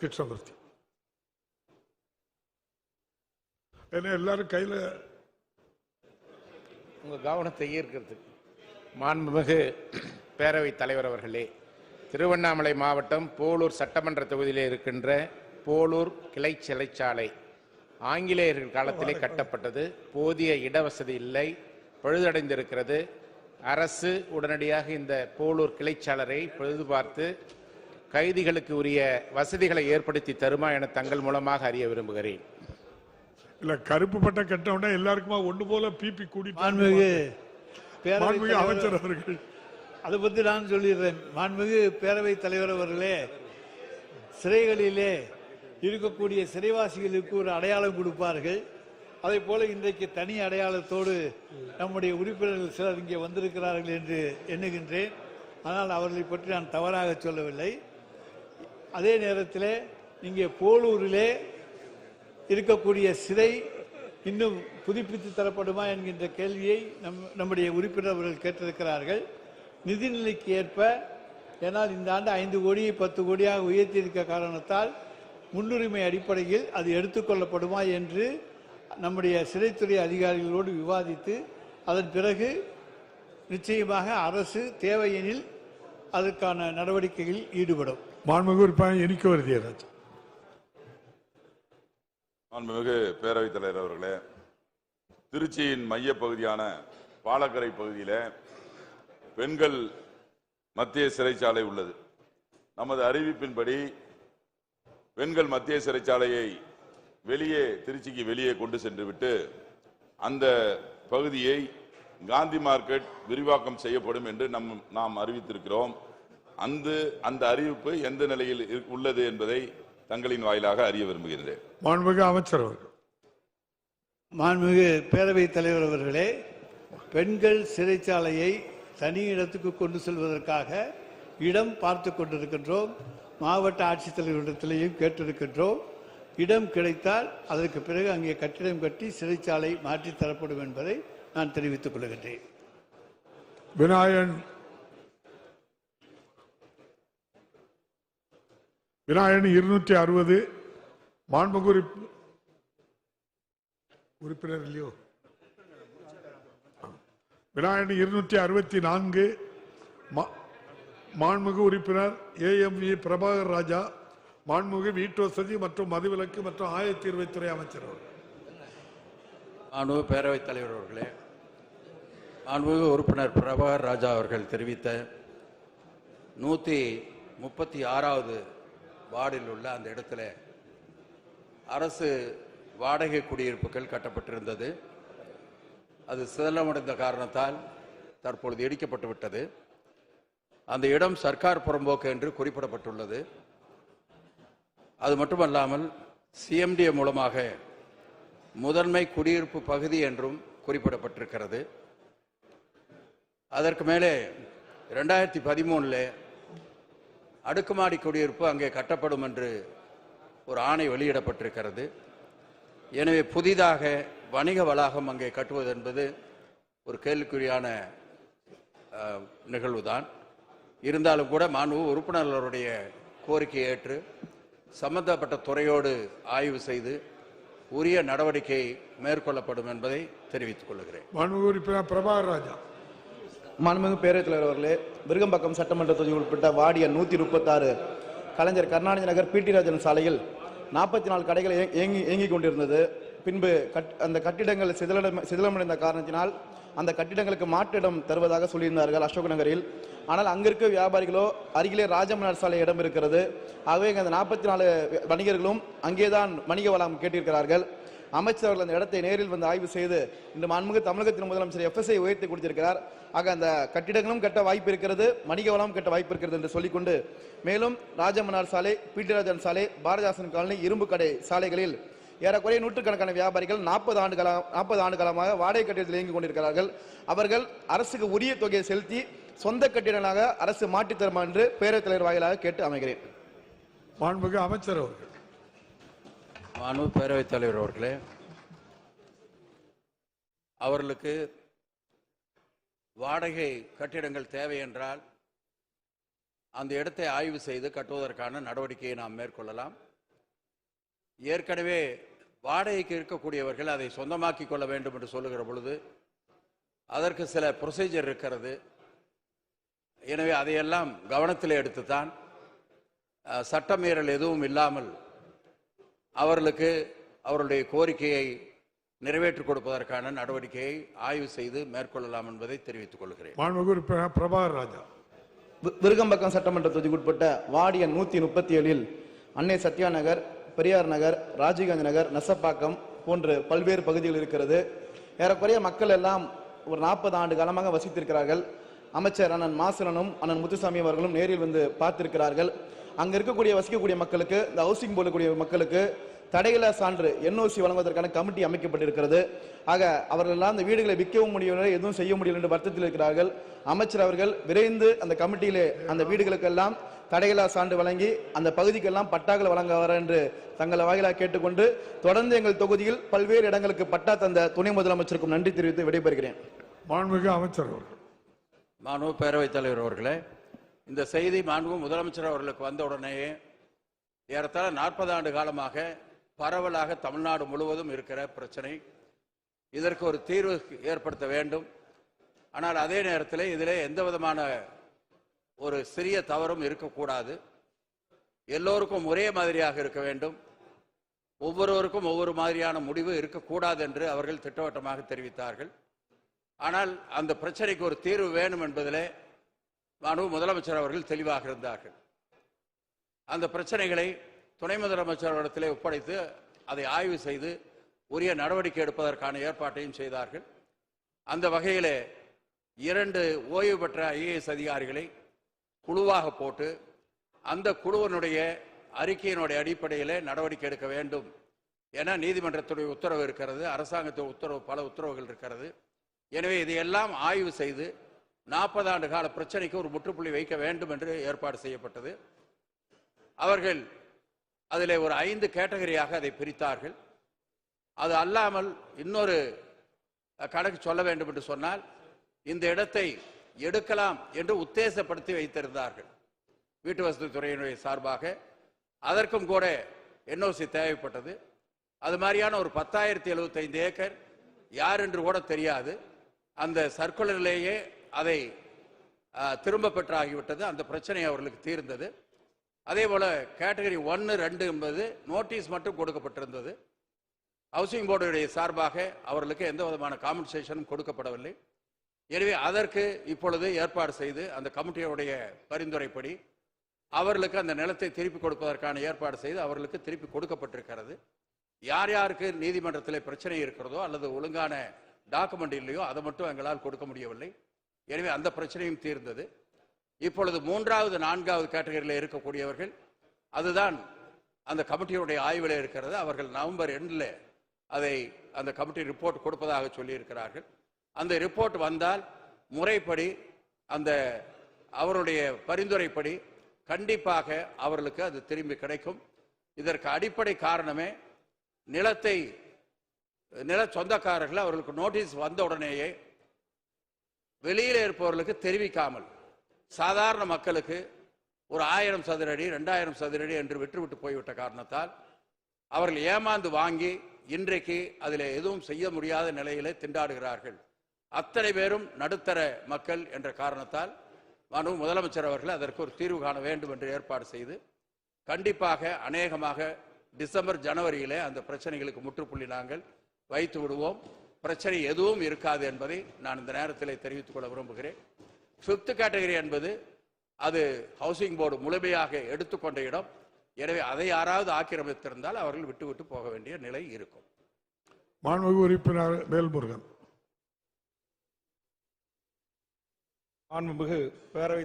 S Krishnamurthy ஏன்னா எல்லாரும் கையில உங்கள் கவனத்தை ஈர்க்கிறதுக்கு மாண்புமிகு பேரவைத் தலைவர் அவர்களே திருவண்ணாமலை மாவட்டம் போலூர் சட்டமன்ற தொகுதியிலே இருக்கின்ற போலூர் கிளை சிறைச்சாலை ஆங்கிலேயர்கள் காலத்திலே கட்டப்பட்டது. போதிய இடவசதி இல்லை. பழுதடைந்திருக்கிறது. அரசு உடனடியாக இந்த போலூர் கிளைச்சாளரை பழுது பார்த்து கைதிகளுக்கு உரிய வசதிகளை ஏற்படுத்தி தருமா என தங்கள் மூலமாக அறிய விரும்புகிறேன். இல்ல கருப்பு பட்டை கட்டவுடனே எல்லாருக்குமா ஒண்ணு போல பிபி கூட்டிட்டு மாண்புமிகு அமைச்சர் அவர்கள். அதை பற்றி நான் சொல்லிடுறேன். மாண்புமிகு பேரவைத் தலைவர் அவர்களே சிறைகளிலே இருக்கக்கூடிய சிறைவாசிகளுக்கு ஒரு அடையாளம் கொடுப்பார்கள். அதே போல இன்றைக்கு தனி அடையாளத்தோடு நம்முடைய உறுப்பினர்கள் சிலர் இங்கே வந்திருக்கிறார்கள் என்று எண்ணுகின்றேன். ஆனால் அவர்களை பற்றி நான் தவறாக சொல்லவில்லை. அதே நேரத்தில் இங்கே போலூரிலே இருக்கக்கூடிய சிறை இன்னும் புதுப்பித்து தரப்படுமா என்கின்ற கேள்வியை நம் நம்முடைய உறுப்பினர் அவர்கள் கேட்டிருக்கிறார்கள். நிதிநிலைக்கு ஏற்ப ஏன்னால் இந்த ஆண்டு ஐந்து கோடியை பத்து கோடியாக உயர்த்தியிருக்க காரணத்தால் முன்னுரிமை அடிப்படையில் அது எடுத்துக்கொள்ளப்படுமா என்று நம்முடைய சிறைத்துறை அதிகாரிகளோடு விவாதித்து அதன் பிறகு நிச்சயமாக அரசு தேவையெனில் அதற்கான நடவடிக்கைகளில் ஈடுபடும். மாண்புமிகு உறுப்பினர் எனிக்க வருதியராஜ் மாண்புமிகு பேரவைத் தலைவர் அவர்களே திருச்சியின் மைய பகுதியான பாலக்கரை பகுதியில பெண்கள் மத்திய சிறைச்சாலை உள்ளது. நமது அறிவிப்பின்படி பெண்கள் மத்திய சிறைச்சாலையை வெளியே திருச்சிக்கு வெளியே கொண்டு சென்று விட்டு அந்த பகுதியை காந்தி மார்க்கெட் விரிவாக்கம் செய்யப்படும் என்று நம் நாம் அறிவித்திருக்கிறோம். அந்த அந்த அறிவிப்பு எந்த நிலையில் உள்ளது என்பதை தங்களின் வாயிலாக அறிய விரும்புகின்றேன். மாண்புமிகு அமைச்சர் அவர்கள். மாண்புமிகு பேரவைத் தலைவர் அவர்களே பெண்கள் சிறைச்சாலையை தனி இடத்துக்கு கொண்டு செல்வதற்காக இடம் பார்த்து கொண்டிருக்கின்றோம். மாவட்ட ஆட்சித்தலைவரிடத்திலேயும் கேட்டிருக்கின்றோம். இடம் கிடைத்தால் அதற்கு பிறகு அங்கே கட்டிடம் கட்டி சிறைச்சாலை மாற்றி தரப்படும் என்பதை நான் தெரிவித்துக் கொள்கின்றேன். விநாயகன் விநாயகன் இருநூற்றி அறுபது மாண்புமிகு உறுப்பினர் இல்லையோ? விநாயகன் இருநூற்றி அறுபத்தி நான்கு மா- மாண்புமிகு உறுப்பினர் ஏஎம்இ பிரபாகர் ராஜா மாண்புமிகு வீட்டு வசதி மற்றும் மதுவிலக்கு மற்றும் ஆயத்தீர்வைத்துறை அமைச்சர் அவர்கள். மாண்புமிகு பேரவைத் தலைவர் அவர்களே மாண்புமிகு உறுப்பினர் பிரபாகர் ராஜா அவர்கள் தெரிவித்த நூற்றி முப்பத்தி ஆறாவது வார்டில் உள்ள அந்த இடத்துல அரசு வாடகை குடியிருப்புகள் கட்டப்பட்டிருந்தது. அது சிதலமடைந்த காரணத்தால் தற்பொழுது இடிக்கப்பட்டு விட்டது. அந்த இடம் சர்க்கார் புறம்போக்கு என்று குறிப்பிடப்பட்டுள்ளது. அது மட்டுமல்லாமல் சிஎம்டிஏ மூலமாக முதன்மை குடியிருப்பு பகுதி என்றும் குறிப்பிடப்பட்டிருக்கிறது. அதற்கு மேலே ரெண்டாயிரத்தி பதிமூணில் அடுக்குமாடி குடியிருப்பு அங்கே கட்டப்படும் என்று ஒரு ஆணை வெளியிடப்பட்டிருக்கிறது. எனவே புதிதாக வணிக வளாகம் அங்கே கட்டுவது என்பது ஒரு கேள்விக்குறியான நிகழ்வு நிகழ்வுதான். இருந்தாலும் கூட மாண்பு உறுப்பினர்களுடைய கோரிக்கையை ஏற்று சம்பந்தப்பட்ட துறையோடு ஆய்வு செய்து உரிய நடவடிக்கை மேற்கொள்ளப்படும் என்பதை தெரிவித்துக் கொள்கிறேன். மாண்புமிகு உறுப்பினர் பிரபாகர் ராஜா. மாண்புமிகு பேரவைத் தலைவர் அவர்களே விருகம்பாக்கம் சட்டமன்ற தொகுதி உட்பட்ட வாடிய நூற்றி முப்பத்தாறு கலைஞர் கருணாநிதி நகர் பிடி ராஜன் சாலையில் நாற்பத்தி நாலு கடைகள் இயங்கி- இயங்கிக் கொண்டிருந்தது பின்பு கட் அந்த கட்டிடங்கள் சிதிலம் சிதிலமடைந்த காரணத்தினால் அந்த கட்டிடங்களுக்கு மாற்றிடம் தருவதாக சொல்லியிருந்தார்கள் அசோக் நகரில். ஆனால் அங்கிருக்க வியாபாரிகளோ அருகிலே ராஜமன்னார் சாலை இடம் இருக்கிறது ஆகவே அந்த நாற்பத்தி நாலு வணிகர்களும் அங்கேதான் வணிக வளம் கேட்டிருக்கிறார்கள். அமைச்சர் அவர்கள் அந்த இடத்தை நேரில் வந்து ஆய்வு செய்து இந்த மாண்புமிகு தமிழகத்தின் முதலமைச்சர் எஃப்எஸ்ஐ உயர்த்தி கொடுத்திருக்கிறார். ஆக அந்த கட்டிடங்களும் கட்ட வாய்ப்பு இருக்கிறது வணிக வளமும் கட்ட வாய்ப்பு இருக்கிறது என்று சொல்லிக்கொண்டு மேலும் ராஜமன்னார் சாலை பீட்டராஜன் சாலை பாரதிதாசன் காலனி இரும்பு கடை சாலைகளில் ஏறக்குறைய நூற்றுக்கணக்கான வியாபாரிகள் நாற்பது ஆண்டு நாற்பது ஆண்டு காலமாக வாடகை கட்டிடத்தில் இயங்கிக் கொண்டிருக்கிறார்கள். அவர்கள் அரசுக்கு உரிய தொகையை செலுத்தி சொந்த கட்டிடங்களாக அரசு மாற்றித் தருமா என்று பேரவைத் தலைவர் வாயிலாக கேட்டு அமைகிறேன். மாண்புமிகு அமைச்சர் அவர்கள். மாண்பு பேரவைத் தலைவர் அவர்களே அவர்களுக்கு வாடகை கட்டிடங்கள் தேவை என்றால் அந்த இடத்தை ஆய்வு செய்து கட்டுவதற்கான நடவடிக்கையை நாம் மேற்கொள்ளலாம். ஏற்கனவே வாடகைக்கு இருக்கக்கூடியவர்கள் அதை சொந்தமாக்கி கொள்ள வேண்டும் என்று சொல்லுகிற பொழுது அதற்கு சில ப்ரொசீஜர் இருக்கிறது. எனவே அதையெல்லாம் கவனத்தில் எடுத்துத்தான் அஹ், சட்டமீறல் எதுவும் இல்லாமல் அவர்களுக்கு அவருடைய கோரிக்கையை நிறைவேற்றிக் கொடுப்பதற்கான நடவடிக்கையை ஆய்வு செய்து மேற்கொள்ளலாம் என்பதை தெரிவித்துக் கொள்கிறேன். மாண்புமிகு உறுப்பினர் பிரபாகர் ராஜா. விருகம்பக்கம் சட்டமன்ற தொகுதிக்குட்பட்ட வார்டு எண் நூற்றி முப்பத்தி ஏழில் அன்னை சத்யா நகர் பெரியார் நகர் ராஜீவ்காந்தி நகர் நெசப்பாக்கம் போன்று பல்வேறு பகுதிகள் இருக்கிறது. ஏறக்குறைய மக்கள் எல்லாம் ஒரு நாற்பது ஆண்டு காலமாக வசித்திருக்கிறார்கள். அமைச்சர் அண்ணன் மாசலனும் அண்ணன் முத்துசாமி அவர்களும் நேரில் வந்து பார்த்திருக்கிறார்கள். அங்க இருக்கக்கூடிய வசிக்கக்கூடிய மக்களுக்கு இந்த ஹவுசிங் போடக்கூடிய மக்களுக்கு தடையில்லா சான்று என்ஓசி வழங்குவதற்கான கமிட்டி அமைக்கப்பட்டிருக்கிறது. ஆக அவர்கள் எல்லாம் அந்த வீடுகளை விற்கவும் முடியவில்லை எதுவும் செய்ய முடியவில்லை என்று வருத்தத்தில் இருக்கிறார்கள். அமைச்சர் அவர்கள் விரைந்து அந்த கமிட்டியிலே அந்த வீடுகளுக்கெல்லாம் தடையில்லா சான்று வழங்கி அந்த பகுதிக்கெல்லாம் பட்டாக்கள் வழங்க வர என்று தங்களை வாயிலாக கேட்டுக்கொண்டு தொடர்ந்து எங்கள் தொகுதியில் பல்வேறு இடங்களுக்கு பட்டா தந்த துணை முதலமைச்சருக்கும் நன்றி தெரிவித்து விடைபெறுகிறேன். மாண்புமிகு அமைச்சர் அவர்கள். மாண்பு பேரவைத் தலைவர் அவர்களே இந்த செய்தி மாண்பு முதலமைச்சர் அவர்களுக்கு வந்த உடனேயே ஏறத்தாழ நாற்பது ஆண்டு காலமாக பரவலாக தமிழ்நாடு முழுவதும் இருக்கிற பிரச்சனை. இதற்கு ஒரு தீர்வு ஏற்படுத்த வேண்டும். ஆனால் அதே நேரத்தில் இதிலே எந்த விதமான ஒரு சிறிய தவறும் இருக்கக்கூடாது. எல்லோருக்கும் ஒரே மாதிரியாக இருக்க வேண்டும். ஒவ்வொருவருக்கும் ஒவ்வொரு மாதிரியான முடிவு இருக்கக்கூடாது என்று அவர்கள் திட்டவட்டமாக தெரிவித்தார்கள். ஆனால் அந்த பிரச்சனைக்கு ஒரு தீர்வு வேணும் என்பதிலே மாண்பு முதலமைச்சர் அவர்கள் தெளிவாக இருந்தார்கள். அந்த பிரச்சனைகளை துணை முதலமைச்சர் இடத்திலே ஒப்படைத்து அதை ஆய்வு செய்து உரிய நடவடிக்கை எடுப்பதற்கான ஏற்பாட்டையும் செய்தார்கள். அந்த வகையிலே இரண்டு ஓய்வு பெற்ற ஐஏஎஸ் அதிகாரிகளை குழுவாக போட்டு அந்த குழுவினுடைய அறிக்கையினுடைய அடிப்படையில் நடவடிக்கை எடுக்க வேண்டும் என நீதிமன்றத்துடைய உத்தரவு இருக்கிறது. அரசாங்கத்துடைய உத்தரவு பல உத்தரவுகள் இருக்கிறது. எனவே இதையெல்லாம் ஆய்வு செய்து நாற்பது ஆண்டு கால பிரச்சனைக்கு ஒரு முற்றுப்புள்ளி வைக்க வேண்டும் என்று ஏற்பாடு செய்யப்பட்டது. அவர்கள் அதில் ஒரு ஐந்து கேட்டகரியாக அதை பிரித்தார்கள். அது அல்லாமல் இன்னொரு கணக்கு சொல்ல வேண்டும் என்று சொன்னால் இந்த இடத்தை எடுக்கலாம் என்று உத்தேசப்படுத்தி வைத்திருந்தார்கள் வீட்டு வசதி துறையினுடைய சார்பாக. அதற்கும் கூட என்ஓசி தேவைப்பட்டது. அது மாதிரியான ஒரு பத்தாயிரத்தி எழுபத்தைந்து ஏக்கர் யார் என்று கூட தெரியாது. அந்த சர்க்குலரிலேயே அதை திரும்ப பெற்றாகிவிட்டது. அந்த பிரச்சனை அவர்களுக்கு தீர்ந்தது. அதே போல் கேட்டகரி ஒன்று ரெண்டு என்பது நோட்டீஸ் மட்டும் கொடுக்கப்பட்டிருந்தது. ஹவுசிங் போர்டுடைய சார்பாக அவர்களுக்கு எந்த விதமான காம்பன்சேஷனும் கொடுக்கப்படவில்லை. எனவே அதற்கு இப்பொழுது ஏற்பாடு செய்து அந்த கமிட்டியுடைய பரிந்துரைப்படி அவர்களுக்கு அந்த நிலத்தை திருப்பி கொடுப்பதற்கான ஏற்பாடு செய்து அவர்களுக்கு திருப்பி கொடுக்கப்பட்டிருக்கிறது. யார் யாருக்கு நீதிமன்றத்தில் பிரச்சனை இருக்கிறதோ அல்லது ஒழுங்கான டாக்குமெண்ட் இல்லையோ அதை மட்டும் எங்களால் கொடுக்க முடியவில்லை. எனவே அந்த பிரச்சனையும் தீர்ந்தது. இப்பொழுது மூன்றாவது நான்காவது கேட்டகரியில் இருக்கக்கூடியவர்கள் அதுதான் அந்த கமிட்டியுடைய ஆய்வில் இருக்கிறது. அவர்கள் நவம்பர் எண்டில் அதை அந்த கமிட்டி ரிப்போர்ட் கொடுப்பதாக சொல்லியிருக்கிறார்கள். அந்த ரிப்போர்ட் வந்தால் முறைப்படி அந்த அவருடைய பரிந்துரைப்படி கண்டிப்பாக அவர்களுக்கு அது திரும்பி கிடைக்கும். இதற்கு அடிப்படை காரணமே நிலத்தை நில சொந்தக்காரர்கள் அவர்களுக்கு நோட்டீஸ் வந்த உடனேயே வெளியில் இருப்பவர்களுக்கு தெரிவிக்காமல் சாதாரண மக்களுக்கு ஒரு ஆயிரம் சதுரடி ரெண்டாயிரம் சதுரடி என்று விட்டுவிட்டு போய்விட்ட காரணத்தால் அவர்கள் ஏமாந்து வாங்கி இன்றைக்கு அதில் எதுவும் செய்ய முடியாத நிலையிலே திண்டாடுகிறார்கள். அத்தனை பேரும் நடுத்தர மக்கள் என்ற காரணத்தால் மனு முதலமைச்சர் அவர்கள் அதற்கு ஒரு தீர்வு காண வேண்டும் என்று ஏற்பாடு செய்து கண்டிப்பாக அநேகமாக டிசம்பர் ஜனவரியிலே அந்த பிரச்சனைகளுக்கு முற்றுப்புள்ளி நாங்கள் வைத்து விடுவோம். பிரச்சனை எதுவும் இருக்காது என்பதை நான் இந்த நேரத்திலே தெரிவித்துக் கொள்ள விரும்புகிறேன். ஃபிஃப்த் கேட்டகரி என்பது அது ஹவுசிங் போர்டு முழுமையாக எடுத்துக்கொண்ட இடம். எனவே அதை யாராவது ஆக்கிரமித்திருந்தால் அவர்கள் விட்டு விட்டு போக வேண்டிய நிலை இருக்கும். மாண்புமிகு உறுப்பினர் வேல்முருகன். மாண்புமிகு பேரவை